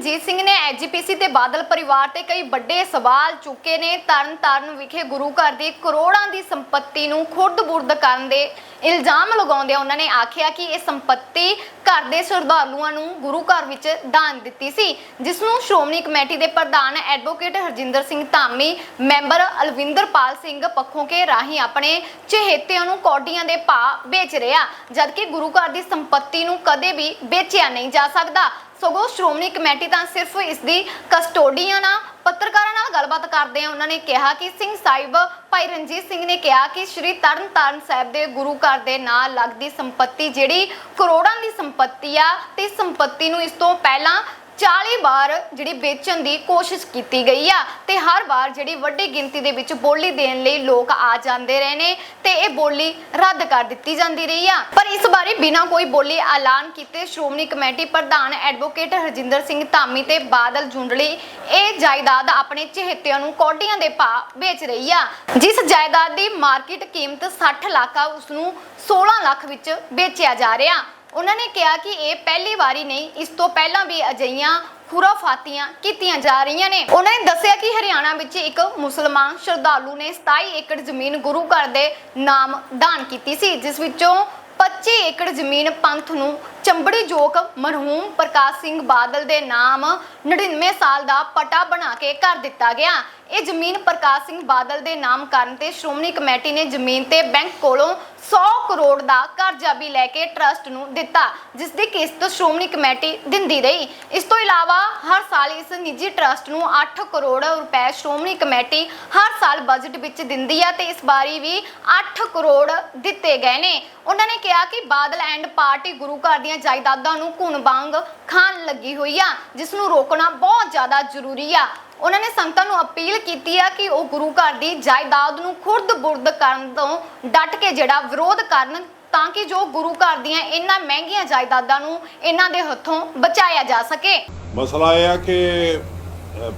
ਰਣਜੀਤ ਸਿੰਘ ਨੇ ਐਜੀਪੀਸੀ ਦੇ ਬਾਦਲ ਪਰਿਵਾਰ ਤੇ ਕਈ ਵੱਡੇ ਸਵਾਲ ਚੁੱਕੇ ਨੇ। ਤਰਨਤਾਰਨ ਵਿਖੇ ਗੁਰੂ ਘਰ ਦੀ ਕਰੋੜਾਂ ਦੀ ਸੰਪਤੀ ਨੂੰ ਖੁਰਦ-ਬੁਰਦ ਕਰਨ ਦੇ ਇਲਜ਼ਾਮ ਲਗਾਉਂਦਿਆਂ ਉਹਨਾਂ ਨੇ ਆਖਿਆ ਕਿ ਇਹ ਸੰਪਤੀ ਘਰ ਦੇ ਸਰਦਾਰਲੂਆਂ ਨੂੰ ਗੁਰੂ ਘਰ ਵਿੱਚ ਦਾਨ ਦਿੱਤੀ ਸੀ, ਜਿਸ ਨੂੰ ਸ਼੍ਰੋਮਣੀ ਕਮੇਟੀ ਦੇ ਪ੍ਰਧਾਨ advocate Harjinder Singh Dhami, member Alwinder Pal Singh Pakhoke ਰਾਹੀਂ ਆਪਣੇ ਚਹੇਤਿਆਂ ਨੂੰ ਕੌਡੀਆਂ ਦੇ ਭਾਅ ਵੇਚ ਰਿਹਾ, ਜਦਕਿ ਗੁਰੂ ਘਰ ਦੀ ਸੰਪਤੀ ਨੂੰ ਕਦੇ ਵੀ ਵੇਚਿਆ ਨਹੀਂ ਜਾ ਸਕਦਾ। ਸਗੋਂ ਸ਼੍ਰੋਮਣੀ ਕਮੇਟੀ ਤਾਂ ਸਿਰਫ ਇਸ ਦੀ ਕਸਟੋਡੀਅਨ ਆ, ਪੱਤਰਕਾਰਾਂ ਨਾਲ ਗੱਲਬਾਤ ਕਰਦੇ ਆ, ਉਹਨਾਂ ਨੇ ਕਿਹਾ ਕਿ ਸਿੰਘ ਸਾਹਿਬ, ਭਾਈ ਰਣਜੀਤ ਸਿੰਘ ਨੇ ਕਿਹਾ ਕਿ ਸ਼੍ਰੀ ਤਰਨ ਤਰਨਤਾਰਨ ਸਾਹਿਬ ਦੇ ਗੁਰੂ ਘਰ ਦੇ ਨਾਲ ਲੱਗਦੀ ਸੰਪਤੀ ਜਿਹੜੀ ਕਰੋੜਾਂ ਦੀ ਸੰਪਤੀ ਆ, ਤੇ ਸੰਪਤੀ ਨੂੰ ਇਸ ਤੋਂ ਪਹਿਲਾਂ 40 ਵਾਰ ਜਿਹੜੀ ਵੇਚਣ ਦੀ ਕੋਸ਼ਿਸ਼ ਕੀਤੀ ਗਈ ਆ ਤੇ ਹਰ ਵਾਰ ਜਿਹੜੀ ਵੱਡੀ ਗਿਣਤੀ ਦੇ ਵਿੱਚ ਬੋਲੀ ਦੇਣ ਲਈ ਲੋਕ ਆ ਜਾਂਦੇ ਰਹੇ ਨੇ ਤੇ ਇਹ ਬੋਲੀ ਰੱਦ ਕਰ ਦਿੱਤੀ ਜਾਂਦੀ ਰਹੀ ਆ। ਪਰ ਇਸ ਬਾਰੇ ਬਿਨਾਂ ਕੋਈ ਬੋਲੀ ਐਲਾਨ ਕੀਤੇ ਸ਼੍ਰੋਮਣੀ ਕਮੇਟੀ ਪ੍ਰਧਾਨ ਐਡਵੋਕੇਟ ਹਰਜਿੰਦਰ ਸਿੰਘ ਧਾਮੀ ਤੇ ਬਾਦਲ ਜੁੰਡਲੀ ਇਹ ਜਾਇਦਾਦ ਆਪਣੇ ਚਹੇਤਿਆਂ ਨੂੰ ਕੌਡੀਆਂ ਦੇ ਭਾਅ ਵੇਚ ਰਹੀ ਆ। ਜਿਸ ਜਾਇਦਾਦ ਦੀ ਮਾਰਕੀਟ ਕੀਮਤ 60 ਲੱਖ ਆ ਉਸ ਨੂੰ 16 ਲੱਖ ਵਿੱਚ ਵੇਚਿਆ ਜਾ ਰਿਹਾ। ਉਹਨਾਂ ਨੇ ਕਿਹਾ ਕਿ ਇਹ ਪਹਿਲੀ ਵਾਰੀ ਨਹੀਂ, ਇਸ ਤੋਂ ਪਹਿਲਾਂ ਵੀ ਅਜਈਆਂ ਖੁਰਾਫਾਤੀਆਂ ਕੀਤੀਆਂ ਜਾ ਰਹੀਆਂ ਨੇ। ਉਹਨਾਂ ਨੇ ਦੱਸਿਆ ਕਿ ਹਰਿਆਣਾ ਵਿੱਚ ਇੱਕ ਮੁਸਲਮਾਨ ਸ਼ਰਧਾਲੂ ਨੇ 27 ਏਕੜ ਜ਼ਮੀਨ ਗੁਰੂ ਘਰ ਦੇ ਨਾਮ ਦਾਨ ਕੀਤੀ ਸੀ, ਜਿਸ ਵਿੱਚੋਂ 25 ਏਕੜ ਜ਼ਮੀਨ ਪੰਥ ਨੂੰ ਚੰਬੜੀ ਜੋਕ ਮਰਹੂਮ ਪ੍ਰਕਾਸ਼ ਸਿੰਘ ਬਾਦਲ ਦੇ ਨਾਮ 99 ਸਾਲ ਦਾ ਪਟਾ ਬਣਾ ਕੇ ਕਰ ਦਿੱਤਾ ਗਿਆ। ਇਹ ਜ਼ਮੀਨ ਪ੍ਰਕਾਸ਼ ਸਿੰਘ ਬਾਦਲ ਦੇ ਨਾਮ ਕਰਨ ਤੇ ਸ਼੍ਰੋਮਣੀ ਕਮੇਟੀ ਨੇ ਜ਼ਮੀਨ ਤੇ ਬੈਂਕ ਕੋਲੋਂ 100 ਕਰੋੜ ਦਾ ਕਰਜ਼ਾ ਵੀ ਲੈ ਕੇ ਟਰਸਟ ਨੂੰ ਦਿੱਤਾ, ਜਿਸ ਦੀ ਕਿਸ਼ਤ ਸ਼੍ਰੋਮਣੀ ਕਮੇਟੀ ਦਿੰਦੀ ਰਹੀ। ਇਸ ਤੋਂ ਇਲਾਵਾ ਹਰ ਸਾਲ ਇਸ ਨਿੱਜੀ ਟਰਸਟ ਨੂੰ 8 ਕਰੋੜ ਰੁਪਏ ਸ਼੍ਰੋਮਣੀ ਕਮੇਟੀ ਹਰ ਸਾਲ ਬਜਟ ਵਿੱਚ ਦਿੰਦੀ ਹੈ ਤੇ ਇਸ ਵਾਰੀ ਵੀ 8 ਕਰੋੜ ਦਿੱਤੇ ਗਏ ਨੇ। ਉਹਨਾਂ ਨੇ ਕਿਹਾ ਕਿ ਬਾਦਲ ਐਂਡ ਪਾਰਟੀ ਗੁਰੂ ਘਰ ਦੀ ਦੀਆਂ ਜਾਇਦਾਦਾਂ ਨੂੰ ਘੁਣ ਵਾਂਗ ਖਾਣ ਲੱਗੀ ਹੋਈ ਆ, ਜਿਸ ਨੂੰ ਰੋਕਣਾ ਬਹੁਤ ਜ਼ਿਆਦਾ ਜ਼ਰੂਰੀ ਆ। ਉਹਨਾਂ ਨੇ ਸੰਗਤਾਂ ਨੂੰ ਅਪੀਲ ਕੀਤੀ ਆ ਕਿ ਉਹ ਗੁਰੂ ਘਰ ਦੀ ਜਾਇਦਾਦ ਨੂੰ ਖੁਰਦ-ਬੁਰਦ ਕਰਨ ਤੋਂ ਡਟ ਕੇ ਜਿਹੜਾ ਵਿਰੋਧ ਕਰਨ, ਤਾਂ ਕਿ ਜੋ ਗੁਰੂ ਘਰ ਦੀਆਂ ਇੰਨਾ ਮਹਿੰਗੀਆਂ ਜਾਇਦਾਦਾਂ ਨੂੰ ਇਹਨਾਂ ਦੇ ਹੱਥੋਂ ਬਚਾਇਆ ਜਾ ਸਕੇ। ਮਸਲਾ ਇਹ ਆ ਕਿ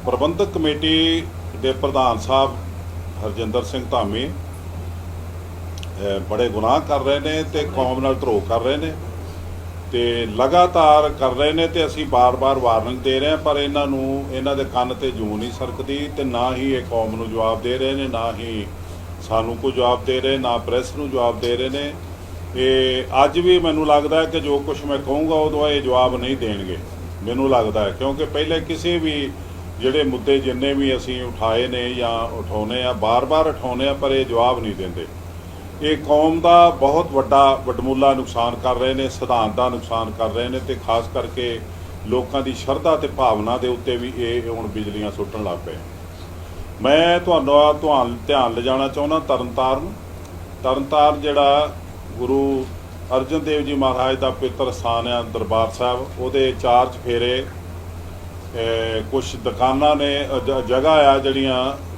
ਪ੍ਰਬੰਧਕ ਕਮੇਟੀ ਦੇ ਪ੍ਰਧਾਨ ਸਾਹਿਬ ਹਰਜਿੰਦਰ ਸਿੰਘ ਧਾਮੀ ਬੜੇ ਗੁਨਾਹ ਕਰ ਰਹੇ ਨੇ ਤੇ ਕੌਮ ਨਾਲ ਧਰੋਹ ਕਰ ਰਹੇ ਨੇ। ਤੇ ਲਗਾਤਾਰ ਕਰ ਰਹੇ ਨੇ ਤੇ ਅਸੀਂ ਬਾਰ-ਬਾਰ ਵਾਰਨਿੰਗ ਦੇ ਰਹੇ ਹਾਂ, ਪਰ ਇਹਨਾਂ ਨੂੰ, ਇਹਨਾਂ ਦੇ ਕੰਨ ਤੇ ਜੂ ਨਹੀਂ ਸਰਕਦੀ ਤੇ ਨਾ ਹੀ ਇਹ ਕੌਮ ਨੂੰ ਜਵਾਬ ਦੇ ਰਹੇ ਨੇ, ਨਾ ਹੀ ਸਾਨੂੰ ਕੋਈ ਜਵਾਬ ਦੇ ਰਹੇ, ਨਾ ਪ੍ਰੈਸ ਨੂੰ ਜਵਾਬ ਦੇ ਰਹੇ ਨੇ। ਇਹ ਅੱਜ ਵੀ ਮੈਨੂੰ ਲੱਗਦਾ ਕਿ ਜੋ ਕੁਝ ਮੈਂ ਕਹੂੰਗਾ ਉਦੋਂ ਇਹ ਜਵਾਬ ਨਹੀਂ ਦੇਣਗੇ, ਮੈਨੂੰ ਲੱਗਦਾ ਹੈ। ਕਿਉਂਕਿ ਪਹਿਲੇ ਕਿਸੇ ਵੀ ਜਿਹੜੇ ਮੁੱਦੇ ਜਿੰਨੇ ਵੀ ਅਸੀਂ ਉਠਾਏ ਨੇ ਜਾਂ ਉਠਾਉਨੇ ਆ, ਬਾਰ-ਬਾਰ ਉਠਾਉਨੇ ਆ, ਪਰ ਇਹ ਜਵਾਬ ਨਹੀਂ ਦਿੰਦੇ। ਇਹ ਕੌਮ ਦਾ ਬਹੁਤ ਵੱਡਾ ਵਡਮੁੱਲਾ ਨੁਕਸਾਨ ਕਰ ਰਹੇ ਨੇ, ਸਿਧਾਂਤ ਦਾ ਨੁਕਸਾਨ ਕਰ ਰਹੇ ਨੇ ਤੇ ਖਾਸ ਕਰਕੇ ਲੋਕਾਂ ਦੀ ਸ਼ਰਧਾ ਤੇ ਭਾਵਨਾ ਦੇ ਉੱਤੇ ਵੀ ਇਹ ਹੁਣ ਬਿਜਲੀਆਂ ਸੁੱਟਣ ਲੱਗ ਪਏ ਮੈਂ ਤੁਹਾਨੂੰ ਆ ਧਿਆਨ ਧਿਆਨ ਲਿਜਾਣਾ ਚਾਹੁੰਦਾ ਤਰਨਤਾਰਨ ਤਰਨਤਾਰਨ ਜਿਹੜਾ ਗੁਰੂ ਅਰਜਨ ਦੇਵ ਜੀ ਮਹਾਰਾਜ ਦਾ ਪਵਿੱਤਰ ਸਥਾਨ ਆ ਦਰਬਾਰ ਸਾਹਿਬ, ਉਹਦੇ ਚਾਰ ਚਫੇਰੇ ਕੁਝ ਦੁਕਾਨਾਂ ਨੇ ਜਗ੍ਹਾ ਆ ਜਿਹੜੀਆਂ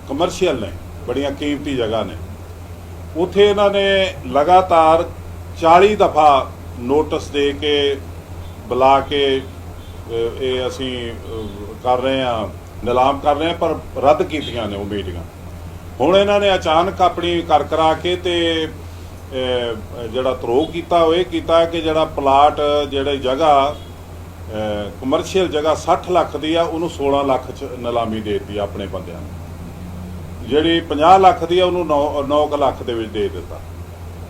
ਕਮਰਸ਼ੀਅਲ ਨੇ, ਬੜੀਆਂ ਕੀਮਤੀ ਜਗ੍ਹਾ ਨੇ। ਉਥੇ ਇਹਨਾਂ ਨੇ ਲਗਾਤਾਰ 40 ਦਫਾ ਨੋਟਿਸ ਦੇ ਕੇ ਬੁਲਾ ਕੇ ਇਹ ਅਸੀਂ ਕਰ ਰਹੇ ਹਾਂ, ਨਿਲਾਮ ਕਰ ਰਹੇ ਹਾਂ, ਪਰ ਰੱਦ ਕੀਤੀਆਂ ਨੇ ਉਹ ਮੀਟਿੰਗਾਂ। ਹੁਣ ਇਹਨਾਂ ਨੇ ਅਚਾਨਕ ਆਪਣੀ ਕਰ ਕਰਾ ਕੇ ਤੇ ਜਿਹੜਾ ਤਰੋਹ ਕੀਤਾ, ਉਹ ਇਹ ਕੀਤਾ ਕਿ ਜਿਹੜਾ ਪਲਾਟ, ਜਿਹੜੇ ਜਗ੍ਹਾ ਕਮਰਸ਼ੀਅਲ ਜਗ੍ਹਾ 60 ਲੱਖ ਦੀ ਆ, ਉਹਨੂੰ 16 ਲੱਖ ਚ ਨਿਲਾਮੀ ਦੇ ਦਿੱਤੀ ਆਪਣੇ ਬੰਦਿਆਂ ਨੂੰ। ਜਿਹੜੀ 50 ਲੱਖ ਦੀ ਆ, ਉਹਨੂੰ 9 9 ਲੱਖ ਦੇ ਵਿੱਚ ਦੇ ਦਿੱਤਾ।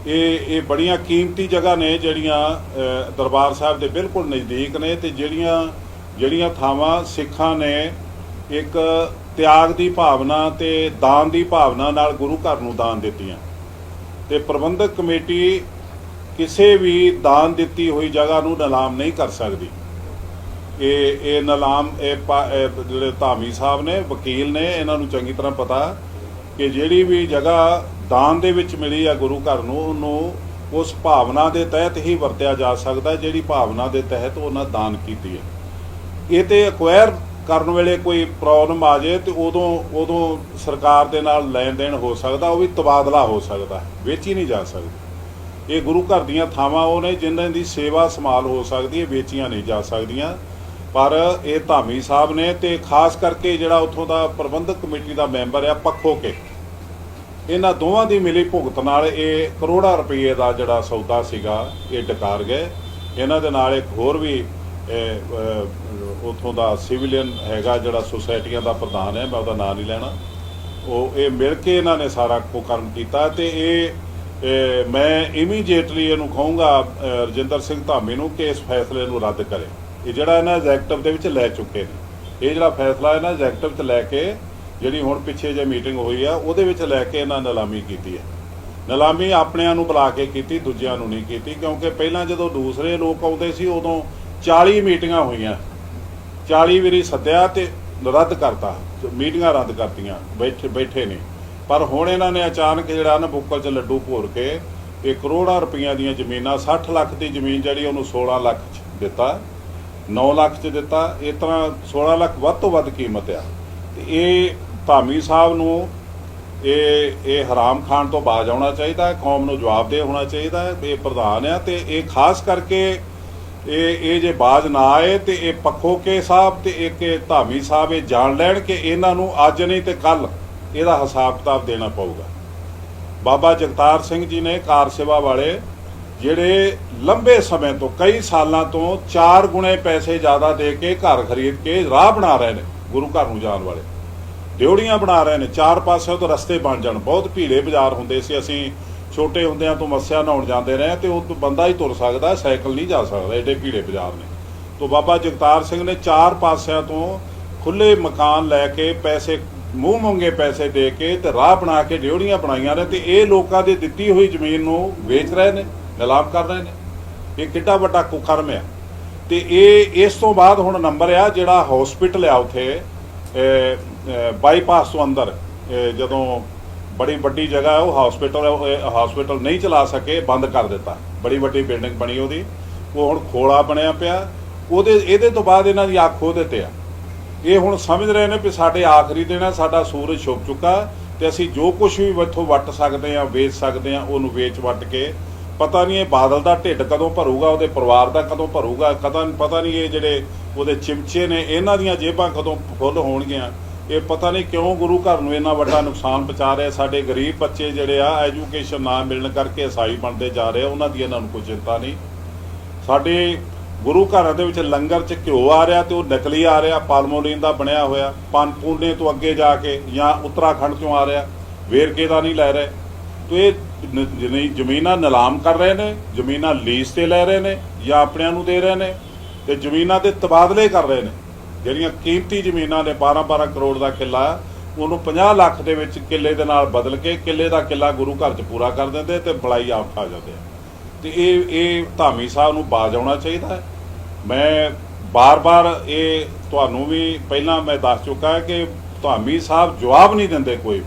ਇਹ ਇਹ ਬੜੀਆਂ ਕੀਮਤੀ ਜਗ੍ਹਾ ਨੇ ਜਿਹੜੀਆਂ ਦਰਬਾਰ ਸਾਹਿਬ ਦੇ ਬਿਲਕੁਲ ਨਜ਼ਦੀਕ ਨੇ ਤੇ ਜਿਹੜੀਆਂ ਜਿਹੜੀਆਂ ਥਾਵਾਂ ਸਿੱਖਾਂ ਨੇ ਇੱਕ ਤਿਆਗ ਦੀ ਭਾਵਨਾ ਤੇ ਦਾਨ ਦੀ ਭਾਵਨਾ ਨਾਲ ਗੁਰੂ ਘਰ ਨੂੰ ਦਾਨ ਦਿੱਤੀਆਂ। ਤੇ ਪ੍ਰਬੰਧਕ ਕਮੇਟੀ ਕਿਸੇ ਵੀ ਦਾਨ ਦਿੱਤੀ ਹੋਈ ਜਗ੍ਹਾ ਨੂੰ ਨਿਲਾਮ ਨਹੀਂ ਕਰ ਸਕਦੀ। ਇਹ ਇਹ ਨਿਲਾਮ ਇਹ ਜਿਹੜੇ ਧਾਮੀ ਸਾਹਿਬ ਨੇ, ਵਕੀਲ ਨੇ, ਇਹਨਾਂ ਨੂੰ ਚੰਗੀ ਤਰ੍ਹਾਂ ਪਤਾ ਕਿ ਜਿਹੜੀ ਵੀ ਜਗ੍ਹਾ ਦਾਨ ਦੇ ਵਿੱਚ ਮਿਲੀ ਆ ਗੁਰੂ ਘਰ ਨੂੰ, ਉਹਨੂੰ ਉਸ ਭਾਵਨਾ ਦੇ ਤਹਿਤ ਹੀ ਵਰਤਿਆ ਜਾ ਸਕਦਾ, ਜਿਹੜੀ ਭਾਵਨਾ ਦੇ ਤਹਿਤ ਉਹਨਾਂ ਦਾਨ ਕੀਤੀ ਹੈ। ਇਹ ਤੇ ਅਕਵਾਇਰ ਕਰਨ ਵੇਲੇ ਕੋਈ ਪ੍ਰੋਬਲਮ ਆ ਜੇ ਤੇ ਉਦੋਂ ਉਦੋਂ ਸਰਕਾਰ ਦੇ ਨਾਲ ਲੈਣ ਦੇਣ ਹੋ ਸਕਦਾ, ਉਹ ਵੀ ਤਬਾਦਲਾ ਹੋ ਸਕਦਾ, ਵੇਚੀ ਨਹੀਂ ਜਾ ਸਕਦੀ। ਇਹ ਗੁਰੂ ਘਰ ਦੀਆਂ ਥਾਵਾਂ ਉਹ ਨੇ ਜਿਨ੍ਹਾਂ ਦੀ ਸੇਵਾ ਸੰਭਾਲ ਹੋ ਸਕਦੀ ਹੈ, ਵੇਚੀਆਂ ਨਹੀਂ ਜਾ ਸਕਦੀਆਂ। ਪਰ ਇਹ ਧਾਮੀ ਸਾਹਿਬ ਨੇ ਤੇ ਖਾਸ ਕਰਕੇ ਜਿਹੜਾ ਉੱਥੋਂ ਦਾ ਪ੍ਰਬੰਧਕ ਕਮੇਟੀ ਦਾ ਮੈਂਬਰ ਆ, ਪੱਖੋ ਕੇ। ਇਹਨਾਂ ਦੋਵਾਂ ਦੀ ਮਿਲੀ ਭੁਗਤ ਨਾਲ ਇਹ ਕਰੋੜਾਂ ਰੁਪਏ ਦਾ ਜਿਹੜਾ ਸੌਦਾ ਸੀਗਾ, ਇਹ ਡਕਾਰ ਗਏ। ਇਹਨਾਂ ਦੇ ਨਾਲ ਇੱਕ ਹੋਰ ਵੀ ਉਥੋਂ ਦਾ ਸਿਵਲੀਅਨ ਹੈਗਾ ਜਿਹੜਾ ਸੁਸਾਇਟੀਆਂ ਦਾ ਪ੍ਰਧਾਨ ਹੈ, ਮੈਂ ਉਹਦਾ ਨਾਮ ਨਹੀਂ ਲੈਣਾ। ਉਹ, ਇਹ ਮਿਲ ਕੇ ਇਹਨਾਂ ਨੇ ਸਾਰਾ ਕੁਕਰਮ ਕੀਤਾ ਤੇ ਇਹ ਮੈਂ ਇਮੀਡੀਏਟਲੀ ਇਹਨੂੰ ਕਹੂੰਗਾ ਰਜਿੰਦਰ ਸਿੰਘ ਧਾਮੀ ਨੂੰ ਕਿ ਇਸ ਫੈਸਲੇ ਨੂੰ ਰੱਦ ਕਰੇ। ਇਹ ਜਿਹੜਾ ਇਹਨਾਂ ਐਗਜ਼ੈਕਟਿਵ ਦੇ ਵਿੱਚ ਲੈ ਚੁੱਕੇ ਨੇ। ਇਹ ਜਿਹੜਾ ਫੈਸਲਾ ਇਹਨਾਂ ਐਗਜ਼ੈਕਟਿਵ 'ਚ ਲੈ ਕੇ ਜਿਹੜੀ ਹੁਣ ਪਿੱਛੇ ਜੇ ਮੀਟਿੰਗ ਹੋਈ ਆ, ਉਹਦੇ ਵਿੱਚ ਲੈ ਕੇ ਇਹਨਾਂ ਨਿਲਾਮੀ ਕੀਤੀ ਹੈ। ਨਿਲਾਮੀ ਆਪਣਿਆਂ ਨੂੰ ਬੁਲਾ ਕੇ ਕੀਤੀ, ਦੂਜਿਆਂ ਨੂੰ ਨਹੀਂ ਕੀਤੀ, ਕਿਉਂਕਿ ਪਹਿਲਾਂ ਜਦੋਂ ਦੂਸਰੇ ਲੋਕ ਆਉਂਦੇ ਸੀ, ਉਦੋਂ 40 ਮੀਟਿੰਗਾਂ ਹੋਈਆਂ। 40 ਵਾਰੀ ਸੱਦਿਆ ਤੇ ਰੱਦ ਕਰਤਾ, ਮੀਟਿੰਗਾਂ ਰੱਦ ਕਰਤੀਆਂ, ਬੈਠੇ ਬੈਠੇ ਨੇ। ਪਰ ਹੁਣ ਇਹਨਾਂ ਨੇ ਅਚਾਨਕ ਜਿਹੜਾ ਨਾ ਬੁੱਕਲ 'ਚ ਲੱਡੂ ਭੋਰ ਕੇ, ਇਹ ਕਰੋੜਾਂ ਰੁਪਈਆਂ ਦੀਆਂ ਜ਼ਮੀਨਾਂ 60 ਲੱਖ ਦੀ ਜ਼ਮੀਨ ਜਿਹੜੀ ਉਹਨੂੰ 16 ਲੱਖ 'ਚ ਦਿੱਤਾ। 9 ਲੱਖ 'ਚ ਦਿੱਤਾ, ਇਸ ਤਰ੍ਹਾਂ 16 ਲੱਖ ਵੱਧ ਤੋਂ ਵੱਧ ਕੀਮਤ ਆ। ਤੇ ਇਹ ਧਾਮੀ ਸਾਹਿਬ ਨੂੰ ਇਹ ਇਹ ਹਰਾਮ ਖਾਨ ਤੋਂ ਬਾਜ ਆਉਣਾ ਚਾਹੀਦਾ ਹੈ ਕੌਮ ਨੂੰ ਜਵਾਬਦੇਹ ਹੋਣਾ ਚਾਹੀਦਾ ਹੈ ਇਹ ਪ੍ਰਧਾਨ ਆ ਤੇ ਇਹ ਖਾਸ ਕਰਕੇ ਇਹ ਇਹ ਜੇ ਬਾਜ ਨਾ ਆਏ ਤੇ ਇਹ ਪੱਖੋ ਕੇ ਸਾਹਿਬ ਤੇ ਇੱਕ ਇਹ ਧਾਮੀ ਸਾਹਿਬ ਇਹ ਜਾਣ ਲੈਣ ਕਿ ਇਹਨਾਂ ਨੂੰ ਅੱਜ ਨਹੀਂ ਤੇ ਕੱਲ ਇਹਦਾ ਹਿਸਾਬ ਕਿਤਾਬ ਦੇਣਾ ਪਊਗਾ। ਬਾਬਾ ਜਗਤਾਰ ਸਿੰਘ ਜੀ ਨੇ ਕਾਰ ਸੇਵਾ ਵਾਲੇ ਜਿਹੜੇ ਲੰਬੇ ਸਮੇਂ ਤੋਂ, ਕਈ ਸਾਲਾਂ ਤੋਂ 4 ਗੁਣੇ ਪੈਸੇ ਜ਼ਿਆਦਾ ਦੇ ਕੇ ਘਰ ਖਰੀਦ ਕੇ ਰਾਹ ਬਣਾ ਰਹੇ ਨੇ, ਗੁਰੂ ਘਰ ਨੂੰ ਜਾਣ ਵਾਲੇ। ਡਿਉੜੀਆਂ ਬਣਾ ਰਹੇ ਨੇ, ਚਾਰ ਪਾਸਿਓਂ ਤੋਂ ਰਸਤੇ ਬਣ ਜਾਣ। ਬਹੁਤ ਭੀੜੇ ਬਾਜ਼ਾਰ ਹੁੰਦੇ ਸੀ, ਅਸੀਂ ਛੋਟੇ ਹੁੰਦਿਆਂ ਤੋਂ ਮੱਸਿਆ ਨਹਾਉਣ ਜਾਂਦੇ ਰਹੇ ਤੇ ਉਹ ਬੰਦਾ ਹੀ ਤੁਰ ਸਕਦਾ, ਸਾਈਕਲ ਨਹੀਂ ਜਾ ਸਕਦਾ, ਏਡੇ ਭੀੜੇ ਬਾਜ਼ਾਰ ਨੇ। ਤੋਂ ਬਾਬਾ ਜਗਤਾਰ ਸਿੰਘ ਨੇ ਚਾਰ ਪਾਸਿਆਂ ਤੋਂ ਖੁੱਲੇ ਮਕਾਨ ਲੈ ਕੇ ਪੈਸੇ, ਮੂੰਹ ਮੰਗੇ ਪੈਸੇ ਦੇ ਕੇ ਤੇ ਰਾਹ ਬਣਾ ਕੇ ਡਿਉੜੀਆਂ ਬਣਾਈਆਂ ਨੇ ਤੇ ਇਹ ਲੋਕਾਂ ਦੀ ਦਿੱਤੀ ਹੋਈ ਜ਼ਮੀਨ ਨੂੰ ਵੇਚ ਰਹੇ ਨੇ। ਨਿਲਾਮ ਕਰ ਰਹੇ ਨੇ। ਇਹ ਕਿੱਡਾ ਵੱਡਾ ਕੁਕਰਮ ਆ। ਤੇ ਇਹ, ਇਸ ਤੋਂ ਬਾਅਦ ਹੁਣ ਨੰਬਰ ਆ ਜਿਹੜਾ ਹਸਪੀਟਲ ਆ ਉਥੇ ਬਾਈਪਾਸ ਤੋਂ ਅੰਦਰ ਜਦੋਂ ਬੜੀ ਵੱਡੀ ਜਗ੍ਹਾ ਉਹ ਹਸਪੀਟਲ ਹਸਪੀਟਲ ਨਹੀਂ ਚਲਾ ਸਕੇ, ਬੰਦ ਕਰ ਦਿੱਤਾ। ਬੜੀ ਵੱਡੀ ਬਿਲਡਿੰਗ ਬਣੀ ਉਹਦੀ। ਉਹ ਹੁਣ ਖੋਲਾ ਬਣਿਆ ਪਿਆ। ਉਹਦੇ, ਇਹਦੇ ਤੋਂ ਬਾਅਦ ਇਹਨਾਂ ਦੀ ਅੱਖ ਉਹਦੇ ਤੇ ਆ। ਇਹ ਹੁਣ ਸਮਝ ਰਹੇ ਨੇ ਵੀ ਸਾਡੇ ਆਖਰੀ ਦਿਨ ਆ, ਸਾਡਾ ਸੂਰਜ ਛੁਪ ਚੁੱਕਾ। ਤੇ ਅਸੀਂ ਜੋ ਕੁਝ ਵੀ ਇੱਥੋਂ ਵੱਟ ਸਕਦੇ ਆ, ਵੇਚ ਸਕਦੇ ਆ, ਉਹਨੂੰ ਵੇਚ ਵੱਟ ਕੇ ਪਤਾ ਨਹੀਂ ਇਹ ਬਾਦਲ ਦਾ ਢਿੱਡ ਕਦੋਂ ਭਰੂਗਾ, ਉਹਦੇ ਪਰਿਵਾਰ ਦਾ ਕਦੋਂ ਭਰੂਗਾ, ਕਦੋਂ ਪਤਾ ਨਹੀਂ ਇਹ ਜਿਹੜੇ ਉਹਦੇ ਚਿਮਚੇ ਨੇ, ਇਹਨਾਂ ਦੀਆਂ ਜੇਬਾਂ ਕਦੋਂ ਫੁੱਲ ਹੋਣਗੀਆਂ। ਇਹ ਪਤਾ ਨਹੀਂ ਕਿਉਂ ਗੁਰੂ ਘਰ ਨੂੰ ਇੰਨਾ ਵੱਡਾ ਨੁਕਸਾਨ ਪਹੁੰਚਾ ਰਿਹਾ, ਸਾਡੇ ਗਰੀਬ ਬੱਚੇ ਜਿਹੜੇ ਆ, ਐਜੂਕੇਸ਼ਨ ਨਾ ਮਿਲਣ ਕਰਕੇ ਈਸਾਈ ਬਣਦੇ ਜਾ ਰਹੇ ਉਹਨਾਂ ਦੀ ਇਹਨਾਂ ਨੂੰ ਕੋਈ ਚਿੰਤਾ ਨਹੀਂ। ਸਾਡੇ ਗੁਰੂ ਘਰਾਂ ਦੇ ਵਿੱਚ ਲੰਗਰ 'ਚ ਘਿਓ ਆ ਰਿਹਾ ਤੇ ਉਹ ਨਕਲੀ ਆ ਰਿਹਾ, ਪਾਲਮੋਲੀਨ ਦਾ ਬਣਿਆ ਹੋਇਆ ਪਨਪੂਨੇ ਤੋਂ ਅੱਗੇ ਜਾ ਕੇ ਜਾਂ ਉੱਤਰਾਖੰਡ ਤੋਂ ਆ ਰਿਹਾ, ਵੇਰਕੇ ਦਾ ਨਹੀਂ ਲੈ ਰਹੇ। ਤੇ ਇਹ ਨ- ਜ਼ਮੀਨਾਂ ਨਿਲਾਮ ਕਰ ਰਹੇ ਨੇ, ਜ਼ਮੀਨਾਂ ਲੀਜ਼ ਤੇ ਲੈ ਰਹੇ ਨੇ ਜਾਂ ਆਪਣਿਆਂ ਨੂੰ ਦੇ ਰਹੇ ਨੇ ਤੇ ਜ਼ਮੀਨਾਂ ਦੇ ਤਬਾਦਲੇ ਕਰ ਰਹੇ ਨੇ। ਜਿਹੜੀਆਂ ਕੀਮਤੀ ਜ਼ਮੀਨਾਂ ਨੇ 12-12 ਕਰੋੜ ਦਾ ਕਿੱਲਾ, ਉਹਨੂੰ 50 ਲੱਖ ਦੇ ਵਿੱਚ ਕਿੱਲੇ ਦੇ ਨਾਲ ਬਦਲ ਕੇ ਕਿੱਲੇ ਦਾ ਕਿੱਲਾ ਗੁਰੂ ਘਰ 'ਚ ਪੂਰਾ ਕਰ ਦਿੰਦੇ ਤੇ ਬੜਾਈ ਆਪ ਖਾ ਜਾਂਦੇ ਆ। ਤੇ ਇਹ ਇਹ ਧਾਮੀ ਸਾਹਿਬ ਨੂੰ ਬਾਜ ਆਉਣਾ ਚਾਹੀਦਾ ਮੈਂ ਬਾਰ-ਬਾਰ ਇਹ ਤੁਹਾਨੂੰ ਵੀ ਪਹਿਲਾਂ ਮੈਂ ਦੱਸ ਚੁੱਕਾ ਕਿ ਧਾਮੀ ਸਾਹਿਬ ਜਵਾਬ ਨਹੀਂ ਦਿੰਦੇ ਕੋਈ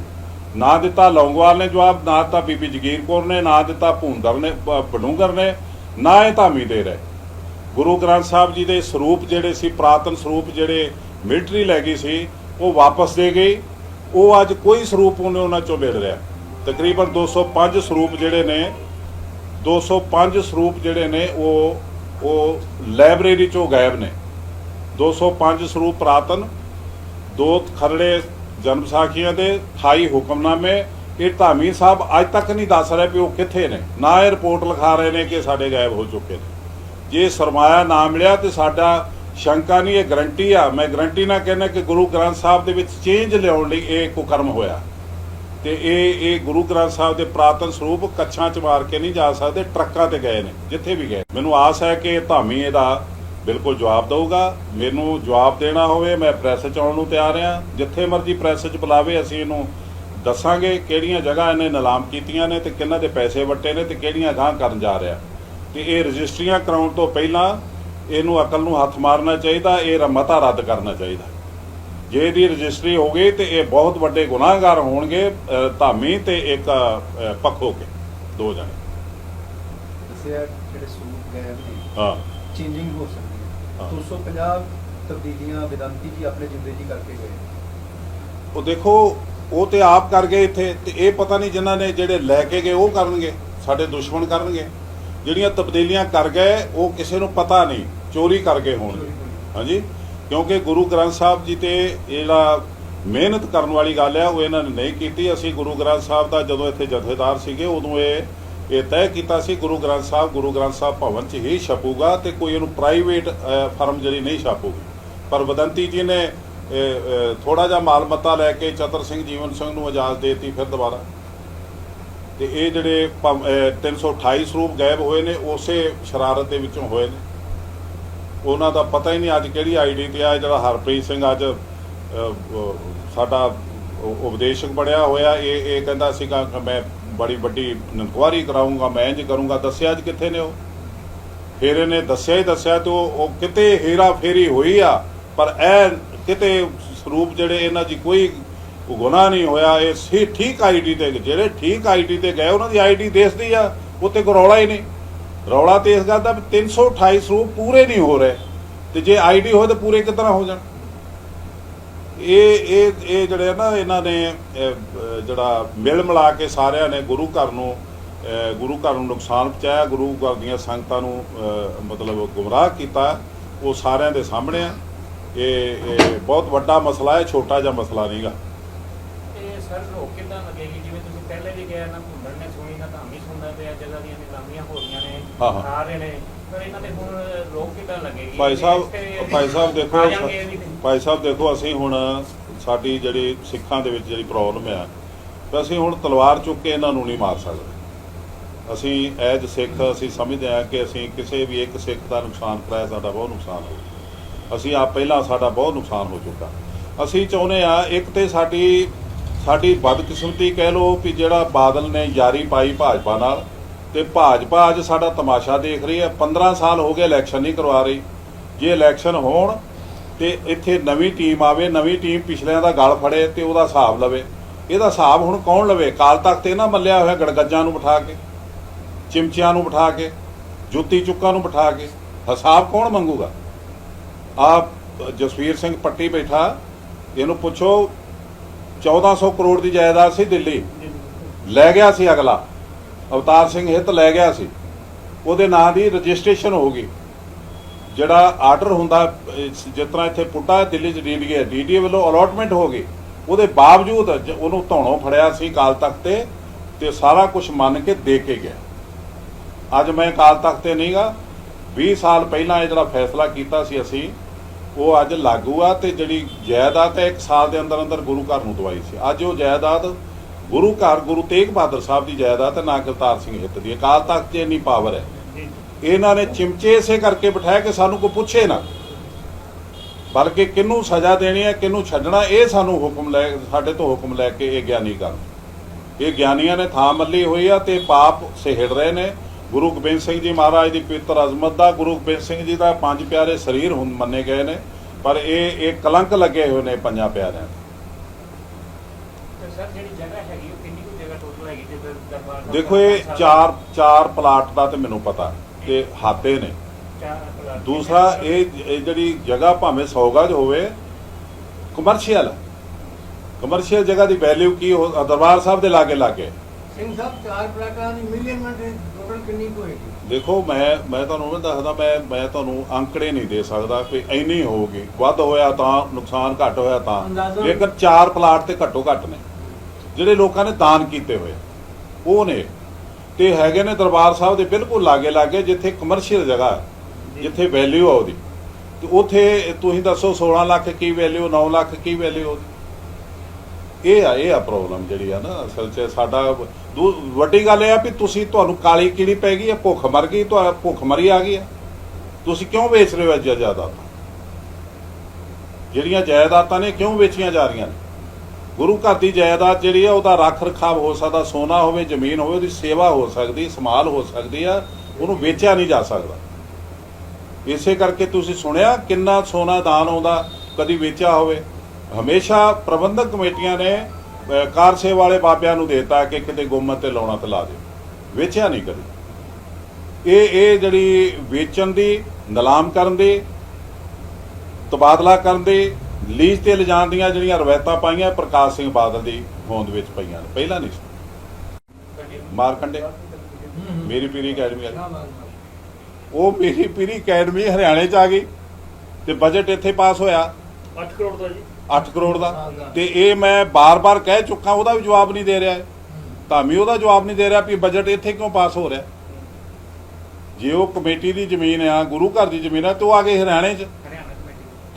ਨਾ ਦਿੱਤਾ ਲੌਂਗਵਾਲ ਨੇ ਜਵਾਬ, ਨਾ ਦਿੱਤਾ ਬੀਬੀ ਜਗੀਰ ਕੌਰ ਨੇ, ਨਾ ਦਿੱਤਾ ਭੂੰਦਰ ਨੇ, ਬ- ਬਡੂੰਗਰ ਨੇ, ਨਾ ਇਹ ਧਾਮੀ ਦੇ ਰਹੇ। ਗੁਰੂ ਗ੍ਰੰਥ ਸਾਹਿਬ ਜੀ ਦੇ ਸਰੂਪ ਜਿਹੜੇ ਸੀ, ਪ੍ਰਾਤਨ ਸਰੂਪ ਜਿਹੜੇ ਮਿਲਟਰੀ ਲੈ ਗਈ ਸੀ, ਉਹ ਵਾਪਸ ਦੇ ਗਈ। ਉਹ ਅੱਜ ਕੋਈ ਸਰੂਪ ਉਹਨੇ ਉਹਨਾਂ ਚੋਂ ਮਿਲ ਰਿਹਾ ਤਕਰੀਬਨ 205 ਸਰੂਪ ਜਿਹੜੇ ਨੇ 205 ਸਰੂਪ ਜਿਹੜੇ ਨੇ, ਉਹ ਉਹ ਲਾਇਬ੍ਰੇਰੀ ਚੋਂ ਗਾਇਬ ਨੇ। 205 ਸਰੂਪ ਪ੍ਰਾਤਨ, ਦੋ ਖਰੜੇ ਜਨਮ ਸਾਖੀਆਂ ਦੇ ਥਾਈ ਹੁਕਮਨਾਮੇ, ਇਹ ਧਾਮੀ ਸਾਹਿਬ ਅੱਜ ਤੱਕ ਨਹੀਂ ਦੱਸ ਰਹੇ ਵੀ ਉਹ ਕਿੱਥੇ ਨੇ। ਨਾ ਇਹ ਰਿਪੋਰਟ ਲਿਖਾ ਰਹੇ ਨੇ ਕਿ ਸਾਡੇ ਗਾਇਬ ਹੋ ਚੁੱਕੇ ਨੇ। ਜੇ ਸਰਮਾਇਆ ਨਾ ਮਿਲਿਆ ਤੇ ਸਾਡਾ ਸ਼ੰਕਾ ਨਹੀਂ, ਇਹ ਗਰੰਟੀ ਆ। ਮੈਂ ਗਰੰਟੀ ਨਾਲ ਕਹਿੰਦਾ ਕਿ ਗੁਰੂ ਗ੍ਰੰਥ ਸਾਹਿਬ ਦੇ ਵਿੱਚ ਚੇਂਜ ਲਿਆਉਣ ਲਈ ਇਹ ਕੁਕਰਮ ਹੋਇਆ। ਤੇ ਇਹ ਇਹ ਗੁਰੂ ਗ੍ਰੰਥ ਸਾਹਿਬ ਦੇ ਪ੍ਰਾਤਨ ਸਰੂਪ ਕੱਛਾਂ ਚ ਮਾਰ ਕੇ ਨਹੀਂ ਜਾ ਸਕਦੇ, ਟਰੱਕਾਂ ਤੇ ਗਏ ਨੇ, ਜਿੱਥੇ ਵੀ ਗਏ। ਮੈਨੂੰ ਆਸ ਹੈ ਕਿ ਇਹ ਧਾਮੀ ਇਹਦਾ ਬਿਲਕੁਲ ਜਵਾਬ ਦਊਗਾ। ਮੈਨੂੰ ਜਵਾਬ ਦੇਣਾ ਹੋਵੇ ਮੈਂ ਪ੍ਰੈਸ ਚ ਆਉਣ ਨੂੰ ਤਿਆਰ ਹਾਂ। ਜਿੱਥੇ ਮਰਜ਼ੀ ਪ੍ਰੈਸ ਚ ਬੁਲਾਵੇ ਅਸੀਂ ਇਹਨੂੰ ਦੱਸਾਂਗੇ ਕਿਹੜੀਆਂ ਜਗ੍ਹਾ ਇਹਨੇ ਨਿਲਾਮ ਕੀਤੀਆਂ ਨੇ ਤੇ ਕਿੰਨਾਂ ਦੇ ਪੈਸੇ ਵੱਟੇ ਨੇ ਤੇ ਕਿਹੜੀਆਂ ਗਾਂ ਕਰਨ ਜਾ ਰਿਹਾ। ਤੇ ਇਹ ਰਜਿਸਟਰੀਆਂ ਕਰਾਉਣ ਤੋਂ ਪਹਿਲਾਂ ਇਹਨੂੰ ਅਕਲ ਨੂੰ ਹੱਥ ਮਾਰਨਾ ਚਾਹੀਦਾ ਇਹ ਮਤਾ ਰੱਦ ਕਰਨਾ ਚਾਹੀਦਾ। ਜੇ ਇਹਦੀ ਰਜਿਸਟਰੀ ਹੋ ਗਈ ਤੇ ਇਹ ਬਹੁਤ ਵੱਡੇ ਗੁਨਾਹਗਾਰ ਹੋਣਗੇ ਧਾਮੀ ਤੇ ਇੱਕ ਪੱਖੋ ਕੇ ਦੋ ਜਣੇ। ਦੱਸਿਆ ਜਿਹੜੇ ਸੂਟ ਗਏ ਹਾਂ। ਚੇਂਜਿੰਗ ਹੋ ਸਕਦੀ। 250 ਤਬਦੀਲੀਆਂ ਵਿਦੰਤੀ ਜੀ ਆਪਣੇ ਜਿੰਦੇ ਜੀ ਕਰਕੇ ਗਏ। ਉਹ ਦੇਖੋ ਉਹ ਤੇ ਆਪ ਕਰ ਗਏ ਇੱਥੇ ਤੇ ਇਹ ਪਤਾ ਨਹੀਂ ਜਿਨ੍ਹਾਂ ਨੇ ਜਿਹੜੇ ਲੈ ਕੇ ਗਏ ਉਹ ਕਰਨਗੇ ਸਾਡੇ ਦੁਸ਼ਮਣ ਕਰਨਗੇ। ਜਿਹੜੀਆਂ ਤਬਦੀਲੀਆਂ ਕਰ ਗਏ ਉਹ ਕਿਸੇ ਨੂੰ ਪਤਾ ਨਹੀਂ ਚੋਰੀ ਕਰ ਗਏ ਹੋਣਗੇ। ਹਾਂਜੀ? ਕਿਉਂਕਿ ਗੁਰੂ ਗ੍ਰੰਥ ਸਾਹਿਬ ਜੀ ਤੇ ਜਿਹੜਾ ਮਿਹਨਤ ਕਰਨ ਵਾਲੀ ਗੱਲ ਆ ਉਹ ਇਹਨਾਂ ਨੇ ਨਹੀਂ ਕੀਤੀ। ਅਸੀਂ ਗੁਰੂ ਗ੍ਰੰਥ ਸਾਹਿਬ ਦਾ ਜਦੋਂ ਇੱਥੇ ਜਥੇਦਾਰ ਸੀਗੇ ਉਦੋਂ ਇਹ ਇਹ ਤੈਅ ਕੀਤਾ ਸੀ ਗੁਰੂ ਗ੍ਰੰਥ ਸਾਹਿਬ, ਗੁਰੂ ਗ੍ਰੰਥ ਸਾਹਿਬ ਭਵਨ 'ਚ ਹੀ ਛਪੂਗਾ ਤੇ ਕੋਈ ਇਹਨੂੰ ਪ੍ਰਾਈਵੇਟ ਫਰਮ ਜਿਹੜੀ ਨਹੀਂ ਛਾਪੂਗੀ। ਪਰ ਵਦੰਤੀ ਜੀ ਨੇ ਥੋੜਾ ਜਿਹਾ ਮਾਲ ਮੱਤਾ ਲੈ ਕੇ ਚਤਰ ਸਿੰਘ ਜੀਵਨ ਸਿੰਘ ਨੂੰ ਇਜਾਜ਼ਤ ਦੇਤੀ ਫਿਰ ਦੁਬਾਰਾ। ਤੇ ਇਹ ਜਿਹੜੇ ਭਵ- ਅਹ 328 ਸਰੂਪ ਗਾਇਬ ਹੋਏ ਨੇ, ਉਸੇ ਸ਼ਰਾਰਤ ਦੇ ਵਿੱਚੋਂ ਹੋਏ ਨੇ। ਉਹਨਾਂ ਦਾ ਪਤਾ ਹੀ ਨਹੀਂ ਅੱਜ ਕਿਹੜੀ ਆਈਡੀ ਤੇ ਆ, ਜਿਹੜਾ ਹਰਪ੍ਰੀਤ ਸਿੰਘ ਅੱਜ ਸਾਡਾ ਉਪਦੇਸ਼ਕ ਬਣਿਆ ਹੋਇਆ। ਇਹ ਇਹ ਕਹਿੰਦਾ ਸੀਗਾ ਮੈਂ ਬੜੀ ਵੱਡੀ ਇਨਕੁਆਰੀ ਕਰਾਉਂਗਾ ਮੈਂ ਇੰਜ ਕਰੂੰਗਾ। ਦੱਸਿਆ ਅੱਜ ਕਿੱਥੇ ਨੇ ਉਹ? ਫਿਰ ਇਹਨੇ ਦੱਸਿਆ ਹੀ ਦੱਸਿਆ ਤੇ ਉਹ ਉਹ ਕਿਤੇ ਹੇਰਾ ਫੇਰੀ ਹੋਈ ਆ, ਪਰ ਇਹ ਕਿਤੇ ਸਰੂਪ ਜਿਹੜੇ ਇਹਨਾਂ ਦੀ ਕੋਈ ਗੁਨਾਹ ਨਹੀਂ ਹੋਇਆ, ਇਹ ਸੀ ਠੀਕ ਆਈਡੀ ਤੇ, ਜਿਹੜੇ ਠੀਕ ਆਈਡੀ ਤੇ ਗਏ, ਉਹਨਾਂ ਦੀ ਆਈਡੀ ਦੇਸਦੀ ਆ, ਉੱਤੇ ਕੋਈ ਰੌਲਾ ਹੀ ਨਹੀਂ। ਰੌਲਾ ਤੇ ਇਸ ਗੱਲ ਦਾ ਵੀ 328 ਸਰੂਪ ਪੂਰੇ ਨਹੀਂ ਹੋ ਰਹੇ, ਤੇ ਜੇ ਆਈਡੀ ਹੋਏ ਤਾਂ ਪੂਰੇ ਕਿਤਨਾ ਹੋ ਜਾਣ? ਇਹ ਇਹ ਇਹ ਜਿਹੜੇ ਆ ਨਾ ਇਹਨਾਂ ਨੇ ਜਿਹੜਾ ਮਿਲ ਮਿਲਾ ਕੇ ਸਾਰਿਆਂ ਨੇ ਗੁਰੂ ਘਰ ਨੂੰ ਗੁਰੂ ਘਰ ਨੂੰ ਨੁਕਸਾਨ ਪਹੁੰਚਾਇਆ ਗੁਰੂ ਘਰ ਦੀਆਂ ਸੰਗਤਾਂ ਨੂੰ ਮਤਲਬ ਗੁੰਮਰਾਹ ਕੀਤਾ ਉਹ ਸਾਰਿਆਂ ਦੇ ਸਾਹਮਣੇ ਆ। ਇਹ ਇਹ ਬਹੁਤ ਵੱਡਾ ਮਸਲਾ ਹੈ ਛੋਟਾ ਜਿਹਾ ਮਸਲਾ ਨਹੀਂਗਾ ਇਹ ਸਰ ਰੋਕ ਕਿੱਦਾਂ ਲੱਗੇਗੀ? ਜਿਵੇਂ ਤੁਸੀਂ ਪਹਿਲੇ ਵੀ ਗਏ ਨਾ ਘੁੰਮਣ ਨੇ ਸੁਣੀ ਨਾ ਧਾਮੀ ਸੁਣਦਾ ਪਿਆ ਜਗ੍ਹਾ ਦੀਆਂ ਨਿਲਾਮੀਆਂ ਹੋ ਰਹੀਆਂ ਨੇ। ਆ ਰਹੇ ਨੇ। ਪਰ ਇਹਨਾਂ ਤੇ ਹੁਣ ਰੋਕ ਕਿੱਦਾਂ ਲੱਗੇਗੀ? ਭਾਈ ਸਾਹਿਬ ਭਾਈ ਸਾਹਿਬ ਦੇਖੋ ਆ ਜਾਣਗੇ ਇਹ ਵੀ ਤੇ। ਭਾਈ ਸਾਹਿਬ ਦੇਖੋ ਅਸੀਂ ਹੁਣ ਸਾਡੀ ਜਿਹੜੀ ਸਿੱਖਾਂ ਦੇ ਵਿੱਚ ਜਿਹੜੀ ਪ੍ਰੋਬਲਮ ਆ ਤਾਂ ਅਸੀਂ ਹੁਣ ਤਲਵਾਰ ਚੁੱਕ ਕੇ ਇਹਨਾਂ ਨੂੰ ਨਹੀਂ ਮਾਰ ਸਕਦੇ। ਅਸੀਂ ਐਜ ਸਿੱਖ ਅਸੀਂ ਸਮਝਦੇ ਹਾਂ ਕਿ ਅਸੀਂ ਕਿਸੇ ਵੀ ਇੱਕ ਸਿੱਖ ਦਾ ਨੁਕਸਾਨ ਕਰਾਇਆ ਸਾਡਾ ਬਹੁਤ ਨੁਕਸਾਨ ਹੋ ਅਸੀਂ ਆ ਪਹਿਲਾਂ ਸਾਡਾ ਬਹੁਤ ਨੁਕਸਾਨ ਹੋ ਚੁੱਕਾ। ਅਸੀਂ ਚਾਹੁੰਦੇ ਆ ਇੱਕ ਤੇ ਸਾਡੀ ਸਾਡੀ ਬਦਕਿਸਮਤੀ ਕਹਿ ਲਓ ਕਿ ਜਿਹੜਾ ਬਾਦਲ ਨੇ ਯਾਰੀ ਪਾਈ ਭਾਜਪਾ ਨਾਲ ਤੇ ਭਾਜਪਾ ਅੱਜ ਸਾਡਾ ਤਮਾਸ਼ਾ ਦੇਖ ਰਹੀ ਹੈ। 15 ਸਾਲ ਹੋ ਗਏ ਇਲੈਕਸ਼ਨ ਨਹੀਂ ਕਰਵਾ ਰਹੀ। ਜੇ ਇਲੈਕਸ਼ਨ ਹੋਣ ਤੇ ਇੱਥੇ ਨਵੀਂ ਟੀਮ ਆਵੇ, ਨਵੀਂ ਟੀਮ ਪਿਛਲਿਆਂ ਦਾ ਗਲ ਫੜੇ ਤੇ ਉਹਦਾ ਹਿਸਾਬ ਲਵੇ। ਇਹਦਾ ਹਿਸਾਬ ਹੁਣ ਕੌਣ ਲਵੇ? ਕਾਲ ਤੱਕ ਤੇ ਨਾ ਮੱਲਿਆ ਹੋਇਆ ਗੜਗੱਜਾਂ ਨੂੰ ਬਿਠਾ ਕੇ, ਚਿਮਚਿਆਂ ਨੂੰ ਬਿਠਾ ਕੇ, ਜੁੱਤੀ ਚੁੱਕਾਂ ਨੂੰ ਬਿਠਾ ਕੇ। ਹਿਸਾਬ ਕੌਣ ਮੰਗੂਗਾ? ਆਪ ਜਸਵੀਰ ਸਿੰਘ ਪੱਟੀ ਬੈਠਾ। ਇਹਨੂੰ ਪੁੱਛੋ 1400 ਕਰੋੜ ਦੀ ਜਾਇਦਾਦ ਸੀ ਦਿੱਲੀ। ਲੈ ਗਿਆ ਸੀ ਅਗਲਾ। ਅਵਤਾਰ ਸਿੰਘ ਹਿੱਤ ਲੈ ਗਿਆ ਸੀ। ਉਹਦੇ ਨਾਂ ਦੀ ਰਜਿਸਟ੍ਰੇਸ਼ਨ ਹੋ ਗਈ। ਜਿਹੜਾ ਆਰਡਰ ਹੁੰਦਾ ਜਿਸ ਤਰ੍ਹਾਂ ਇੱਥੇ ਪੁੱਟਾ ਦਿੱਲੀ ਚ ਡੀਡੀਏ ਡੀਡੀਏ ਵੱਲੋਂ ਅਲੋਟਮੈਂਟ ਹੋ ਗਈ। ਉਹਦੇ ਬਾਵਜੂਦ ਉਹਨੂੰ ਧੌਣੋਂ ਫੜਿਆ ਸੀ ਕਾਲ ਤਖਤ ਤੇ ਤੇ ਸਾਰਾ ਕੁਝ ਮੰਨ ਕੇ ਦੇ ਕੇ ਗਿਆ। ਅੱਜ ਮੈਂ ਕਾਲ ਤਖਤ ਤੇ ਨਹੀਂਗਾ। 20 ਸਾਲ ਪਹਿਲਾਂ ਇਹ ਜਿਹੜਾ ਫੈਸਲਾ ਕੀਤਾ ਸੀ ਅਸੀਂ, ਉਹ ਅੱਜ ਲਾਗੂ ਆ ਤੇ ਜਿਹੜੀ ਜਾਇਦਾਦ ਹੈ, ਇੱਕ ਸਾਲ ਦੇ ਅੰਦਰ ਅੰਦਰ ਗੁਰੂ ਘਰ ਨੂੰ ਦਵਾਈ ਸੀ। ਅੱਜ ਉਹ ਜਾਇਦਾਦ ਗੁਰੂ ਘਰ, ਗੁਰੂ ਤੇਗ ਬਹਾਦਰ ਸਾਹਿਬ ਦੀ ਜਾਇਦਾਦ ਹੈ ਨਾ ਕਰਤਾਰ ਸਿੰਘ ਹਿੱਤ ਦੀ। ਅਕਾਲ ਤਖਤ 'ਚ ਇੰਨੀ ਪਾਵਰ ਹੈ। ਇਹਨਾਂ ਨੇ ਚਿਮਚੇ ਇਸੇ ਕਰਕੇ ਬਿਠਾਇਆ ਕਿ ਸਾਨੂੰ ਕੋਈ ਪੁੱਛੇ ਨਾ। ਬਲਕਿ ਕਿਹਨੂੰ ਸਜ਼ਾ ਦੇਣੀ ਹੈ, ਕਿਹਨੂੰ ਛੱਡਣਾ, ਇਹ ਸਾਨੂੰ ਹੁਕਮ ਲੈ, ਸਾਡੇ ਤੋਂ ਹੁਕਮ ਲੈ ਕੇ ਇਹ ਗਿਆਨੀ ਕਰਨ ਇਹ ਗਿਆਨੀਆਂ ਨੇ ਥਾਂ ਮੱਲੀ ਹੋਈ ਆ ਤੇ ਪਾਪ ਸਿਹੜ ਰਹੇ ਨੇ। ਗੁਰੂ ਗੋਬਿੰਦ ਸਿੰਘ ਜੀ ਮਹਾਰਾਜ ਦੀ ਪਵਿੱਤਰ ਅਜ਼ਮਤ ਦਾ, ਗੁਰੂ ਗੋਬਿੰਦ ਸਿੰਘ ਜੀ ਦਾ ਪੰਜ ਪਿਆਰੇ ਸਰੀਰ ਹੁਣ ਮੰਨੇ ਗਏ ਨੇ। ਪਰ ਇਹ ਇਹ ਕਲੰਕ ਲੱਗੇ ਹੋਏ ਨੇ ਪੰਜਾਂ ਪਿਆਰਿਆਂ ਸਰ ਜਿਹੜੀ ਜਗ੍ਹਾ ਹੈਗੀ ਉਹ ਕਿੰਨੀ ਕੁ ਜਗ੍ਹਾ ਟੋਟਲ ਹੈਗੀ? ਜਿੱਦਾਂ ਦਰਬਾਰ ਸਾਹਿਬ ਦੇਖੋ ਇਹ ਚਾਰ ਚਾਰ ਪਲਾਟ ਦਾ ਤੇ ਮੈਨੂੰ ਪਤਾ ਤੇ ਹਾਤੇ ਨੇ। ਚਾਰ ਪਲਾਟ। ਦੂਸਰਾ ਇਹ ਇਹ ਜਿਹੜੀ ਜਗ੍ਹਾ ਭਾਵੇਂ 100 ਗਜ ਹੋਵੇ ਕਮਰਸ਼ੀਅਲ ਕਮਰਸ਼ੀਅਲ ਜਗ੍ਹਾ ਦੀ ਵੈਲਿਊ ਕੀ ਹੋ ਦਰਬਾਰ ਸਾਹਿਬ ਦੇ ਲਾਗੇ ਲਾਗੇ। ਸਿੰਘ ਸਾਹਿਬ ਚਾਰ ਪਲਾਟਾਂ ਦੀ ਮਿਲੀਅਨ ਮਿੰਟ ਟੋਟਲ ਕਿੰਨੀ ਕੁ ਹੋਏਗੀ? ਦੇਖੋ ਮੈਂ ਮੈਂ ਤੁਹਾਨੂੰ ਉਹ ਦੱਸਦਾ ਮੈਂ ਮੈਂ ਤੁਹਾਨੂੰ ਅੰਕੜੇ ਨਹੀਂ ਦੇ ਸਕਦਾ ਕਿ ਇੰਨੀ ਹੋਊਗੀ। ਵੱਧ ਹੋਇਆ ਤਾਂ ਨੁਕਸਾਨ ਘੱਟ ਹੋਇਆ ਤਾਂ। ਅੰਦਾਜ਼ਾ- ਲੇਕਿਨ ਚਾਰ ਪਲਾਟ ਤੇ ਘੱਟੋ ਘੱਟ ਨੇ। ਜਿਹੜੇ ਲੋਕਾਂ ਨੇ ਦਾਨ ਕੀਤੇ ਹੋਏ ਉਹ ਨੇ। ਤੇ ਹੈਗੇ ਨੇ ਦਰਬਾਰ ਸਾਹਿਬ ਦੇ ਬਿਲਕੁਲ ਲਾਗੇ ਲਾਗੇ ਜਿੱਥੇ ਕਮਰਸ਼ੀਅਲ ਜਗ੍ਹਾ ਜਿੱਥੇ ਵੈਲਿਊ ਆ ਉਹਦੀ। ਤੇ ਉਥੇ ਤੁਸੀਂ ਦੱਸੋ 16 ਲੱਖ ਕੀ ਵੈਲਿਊ 9 ਲੱਖ ਕੀ ਵੈਲਿਊ ਇਹ ਆ ਇਹ ਆ ਪ੍ਰੋਬਲਮ ਜਿਹੜੀ ਆ ਨਾ ਅਸਲ 'ਚ ਸਾਡਾ ਵੱਡੀ ਗੱਲ ਇਹ ਆ ਵੀ ਤੁਸੀਂ ਤੁਹਾਨੂੰ ਕਾਲੀ ਕੀੜੀ ਪੈ ਗਈ ਹੈ ਭੁੱਖ ਮਰ ਗਈ ਤੁਹਾਨੂੰ ਭੁੱਖ ਮਰੀ ਆ ਗਈ ਹੈ ਤੁਸੀਂ ਕਿਉਂ ਵੇਚ ਰਹੇ ਹੋ ਜਾਇਦਾਦਾਂ ਜਿਹੜੀਆਂ ਜਾਇਦਾਦਾਂ ਨੇ ਕਿਉਂ ਵੇਚੀਆਂ ਜਾ ਰਹੀਆਂ ਨੇ? ਗੁਰੂ ਘਰ ਦੀ ਜਾਇਦਾਦ ਜਿਹੜੀ ਆ ਉਹਦਾ ਰੱਖ ਰਖਾਵ ਹੋ ਸਕਦਾ ਸੋਨਾ ਹੋਵੇ ਜ਼ਮੀਨ ਹੋਵੇ ਉਹਦੀ ਸੇਵਾ ਹੋ ਸਕਦੀ ਸੰਭਾਲ ਹੋ ਸਕਦੀ ਆ ਉਹਨੂੰ ਵੇਚਿਆ ਨਹੀਂ ਜਾ ਸਕਦਾ। ਇਸੇ ਕਰਕੇ ਤੁਸੀਂ ਸੁਣਿਆ ਕਿੰਨਾ ਸੋਨਾ ਦਾਨ ਆਉਂਦਾ ਕਦੀ ਵੇਚਿਆ ਹੋਵੇ। ਹਮੇਸ਼ਾ ਪ੍ਰਬੰਧਕ ਕਮੇਟੀਆਂ ਨੇ ਅਹ, ਕਾਰ ਸੇਵਾ ਵਾਲੇ ਬਾਬਿਆਂ ਨੂੰ ਦੇਤਾ ਕਿ ਕਿਤੇ ਗੁੰਮਤ ਤੇ ਲਾਉਣਾ ਤੇ ਲਾ ਦਿਓ। ਵੇਚਿਆ ਨਹੀਂ ਕਦੀ। ਇਹ ਇਹ ਜਿਹੜੀ ਵੇਚਣ ਦੀ ਨਿਲਾਮ ਕਰਨ ਦੀ ਤਬਾਦਲਾ ਕਰਨ ਦੀ ਲੀਜ਼ ਤੇ ਲਿਜਾਣ ਦੀਆਂ ਜਿਹੜੀਆਂ ਰਵਾਇਤਾਂ ਪਾਈਆਂ ਪ੍ਰਕਾਸ਼ ਸਿੰਘ ਬਾਦਲ ਦੀ ਹੋਂਦ ਵਿੱਚ ਪਈਆਂ ਨੇ। ਪਹਿਲਾਂ ਨਹੀਂ ਸੀ। ਮਾਰਕੰਡੇ ਮੇਰੀ ਪੀਰੀ ਅਕੈਡਮੀ ਵਾਲੀ। ਉਹ ਮੇਰੀ ਪੀਰੀ ਅਕੈਡਮੀ ਹਰਿਆਣੇ ਚ ਆ ਗਈ ਤੇ ਬਜਟ ਇੱਥੇ ਪਾਸ ਹੋਇਆ। 8 ਕਰੋੜ ਦਾ ਜੀ। 8 ਕਰੋੜ ਦਾ। ਤੇ ਇਹ ਮੈਂ ਬਾਰ-ਬਾਰ ਕਹਿ ਚੁੱਕਾ ਉਹਦਾ ਵੀ ਜਵਾਬ ਨਹੀਂ ਦੇ ਰਿਹਾ ਹੈ। ਧਾਮੀ ਉਹਦਾ ਜਵਾਬ ਨਹੀਂ ਦੇ ਰਿਹਾ ਵੀ ਬਜਟ ਇੱਥੇ ਕਿਉਂ ਪਾਸ ਹੋ ਰਿਹਾ। ਜੇ ਉਹ ਕਮੇਟੀ ਦੀ ਜ਼ਮੀਨ ਆ ਗੁਰੂ ਘਰ ਦੀ ਜ਼ਮੀਨ ਆ ਤੇ ਉਹ ਆ ਗਏ ਹਰਿਆਣੇ 'ਚ।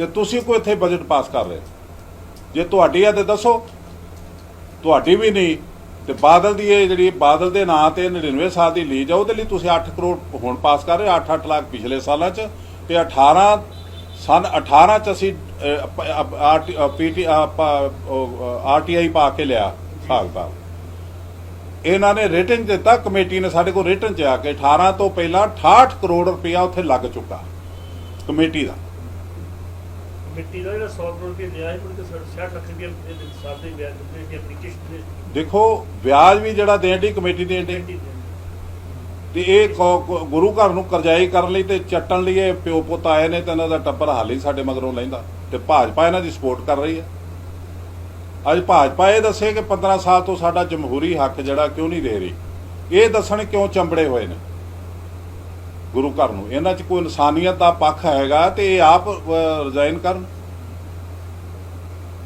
ਤੇ ਤੁਸੀਂ ਕੋਈ ਇੱਥੇ ਬਜਟ ਪਾਸ ਕਰ ਰਹੇ ਜੇ ਤੁਹਾਡੀ ਆ ਤੇ ਦੱਸੋ। ਤੁਹਾਡੀ ਵੀ ਨਹੀਂ, ਤੇ ਬਾਦਲ ਦੀ ਇਹ ਜਿਹੜੀ, ਬਾਦਲ ਦੇ ਨਾਂ ਤੇ 99 ਸਾਲ ਦੀ ਲੀਜ਼ ਆ, ਉਹਦੇ ਲਈ ਤੁਸੀਂ 8 ਕਰੋੜ ਹੁਣ ਪਾਸ ਕਰ ਰਹੇ 8-8 ਲੱਖ ਪਿਛਲੇ ਸਾਲਾਂ 'ਚ, ਤੇ 18 ਸਨ 18 'ਚ ਅਸੀਂ ਪੀਟੀ ਆਰਟੀਆਈ ਪਾ ਕੇ ਲਿਆ ਹਿਸਾਬ ਇਹਨਾਂ ਨੇ ਰਿਟਨ ਦਿੱਤਾ, ਕਮੇਟੀ ਨੇ ਸਾਡੇ ਕੋਲ ਰਿਟਨ ਚ ਆ ਕੇ 18 ਤੋਂ ਪਹਿਲਾਂ 68 ਕਰੋੜ ਰੁਪਇਆ ਉੱਥੇ ਲੱਗ ਚੁੱਕਾ, ਕਮੇਟੀ ਦਾ। ਮਿੱਟੀ ਦਾ ਜਿਹੜਾ 100 ਕਰੋੜ ਰੁਪਏ ਲਿਆ ਹੈ ਮੁੜ ਕੇ 60 ਲੱਖ ਰੁਪਏ ਦੇ ਸਾਲ ਦੇ ਵਿਆਜ ਦੇ ਦੀ ਆਪਣੀ ਕਿਸ਼ਤ ਦੇ ਦੇਖੋ ਵਿਆਜ ਵੀ ਜਿਹੜਾ ਦੇਣ ਦੀ ਕਮੇਟੀ ਦੇਣ ਦੀ ਮਿੱਟੀ ਦੇ ਤੇ ਇਹ ਗੁਰੂ ਘਰ ਨੂੰ ਕਰਜ਼ਾਈ ਕਰਨ ਲਈ ਤੇ ਚੱਟਣ ਲਈ ਇਹ ਪਿਓ ਪੁੱਤ ਆਏ ਨੇ ਤੇ ਇਹਨਾਂ ਦਾ ਟੱਬਰ ਹਾਲੇ ਹੀ ਸਾਡੇ ਮਗਰੋਂ ਲੈਂਦਾ ਤੇ ਭਾਜਪਾ ਇਹਨਾਂ ਦੀ ਸਪੋਰਟ ਕਰ ਰਹੀ ਹੈ। ਅੱਜ ਭਾਜਪਾ ਇਹ ਦੱਸੇ ਕਿ 15 ਸਾਲ ਤੋਂ ਸਾਡਾ ਜਮਹੂਰੀ ਹੱਕ ਜਿਹੜਾ ਕਿਉਂ ਨਹੀਂ ਦੇ ਰਹੀ? ਇਹ ਦੱਸਣ ਕਿਉਂ ਚੰਬੜੇ ਹੋਏ ਨੇ? ਗੁਰੂ ਘਰ ਨੂੰ। ਇਹਨਾਂ 'ਚ ਕੋਈ ਇਨਸਾਨੀਅਤ ਦਾ ਪੱਖ ਹੈਗਾ ਤੇ ਇਹ ਆਪ ਰਿਜ਼ਾਈਨ ਕਰਨ।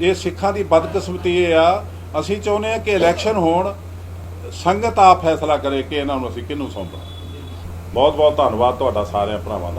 ਇਹ ਸਿੱਖਾਂ ਦੀ ਬਦਕਿਸਮਤੀ ਇਹ ਆ। ਅਸੀਂ ਚਾਹੁੰਦੇ ਆ ਕਿ ਇਲੈਕਸ਼ਨ ਹੋਣ, ਸੰਗਤ ਆਪ ਫੈਸਲਾ ਕਰੇ ਕਿ ਇਹਨਾਂ ਨੂੰ ਅਸੀਂ ਕਿਹਨੂੰ ਸੌਂਪਣਾ। ਬਹੁਤ ਬਹੁਤ ਧੰਨਵਾਦ ਤੁਹਾਡਾ ਸਾਰਿਆਂ ਭਰਾਵਾਂ ਦਾ।